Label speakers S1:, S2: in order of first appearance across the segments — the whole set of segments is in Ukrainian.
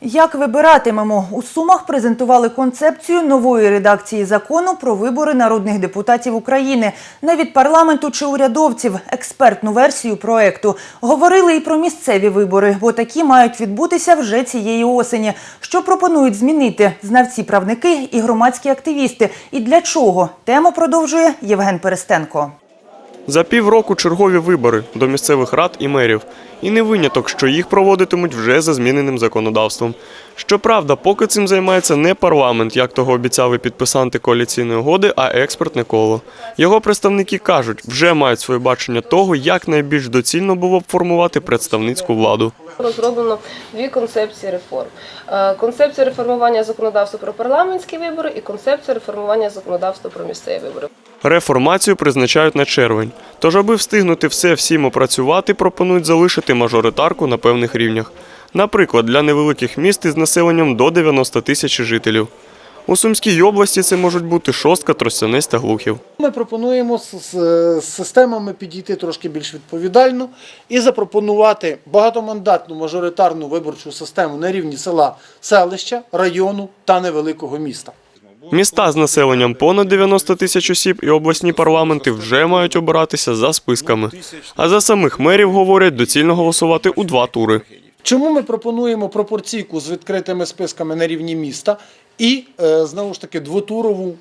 S1: Як вибиратимемо? У Сумах презентували концепцію нової редакції закону про вибори народних депутатів України. Не від парламенту чи урядовців, експертну версію проекту. Говорили і про місцеві вибори, бо такі мають відбутися вже цієї осені. Що пропонують змінити знавці-правники і громадські активісти? І для чого? Тему продовжує Євген Перестенко.
S2: За півроку чергові вибори до місцевих рад і мерів. І не виняток, що їх проводитимуть вже за зміненим законодавством. Щоправда, поки цим займається не парламент, як того обіцяли підписанти коаліційної угоди, а експертне коло. Його представники кажуть, вже мають своє бачення того, як найбільш доцільно було б формувати представницьку владу.
S3: Розроблено дві концепції реформ: Е, концепція реформування законодавства про парламентські вибори і концепція реформування законодавства про місцеві вибори.
S2: Реформацію призначають на червень. Тож, аби встигнути все всім опрацювати, пропонують залишити мажоритарку на певних рівнях. Наприклад, для невеликих міст із населенням до 90 тисяч жителів. У Сумській області це можуть бути Шостка, Тростянець та Глухів.
S4: Ми пропонуємо з, системами підійти трошки більш відповідально і запропонувати багатомандатну мажоритарну виборчу систему на рівні села, селища, району та невеликого міста.
S2: Міста з населенням понад 90 тисяч осіб і обласні парламенти вже мають обиратися за списками. А за самих мерів говорять доцільно голосувати у два тури.
S4: Чому ми пропонуємо пропорційку з відкритими списками на рівні міста і е, знову ж таки двотурову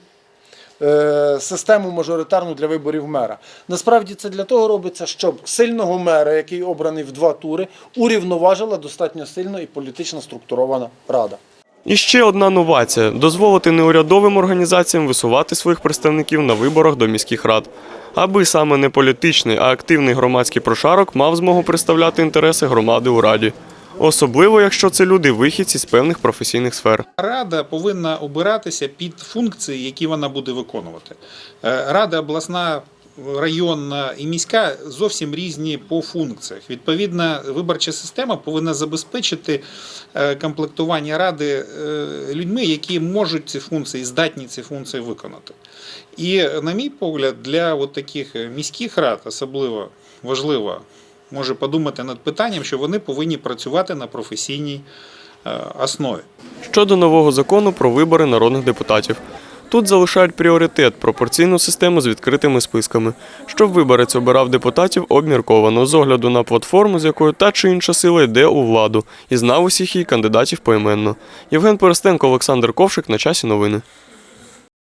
S4: е, систему мажоритарну для виборів мера? Насправді це для того робиться, щоб сильного мера, який обраний в два тури, урівноважила достатньо сильно і політично структурована рада.
S2: І ще одна новація дозволити неурядовим організаціям висувати своїх представників на виборах до міських рад, аби саме не політичний, а активний громадський прошарок мав змогу представляти інтереси громади у раді. Особливо, якщо це люди вихідці з певних професійних сфер.
S5: Рада повинна обиратися під функції, які вона буде виконувати. Е, Рада обласна, районна і міська зовсім різні по функціях. Відповідна виборча система повинна забезпечити е, комплектування ради е, людьми, які можуть ці функції, здатні ці функції виконати. І, на мій погляд, для от таких міських рад особливо важливо може подумати над питанням, що вони повинні працювати на професійній е, основі.
S2: Щодо нового закону про вибори народних депутатів. Тут залишають пріоритет пропорційну систему з відкритими списками, щоб виборець обирав депутатів обмірковано з огляду на платформу, з якою та чи інша сила йде у владу, і знав усіх її кандидатів поіменно. Євген Перестенко, Олександр Ковшик на часі новини.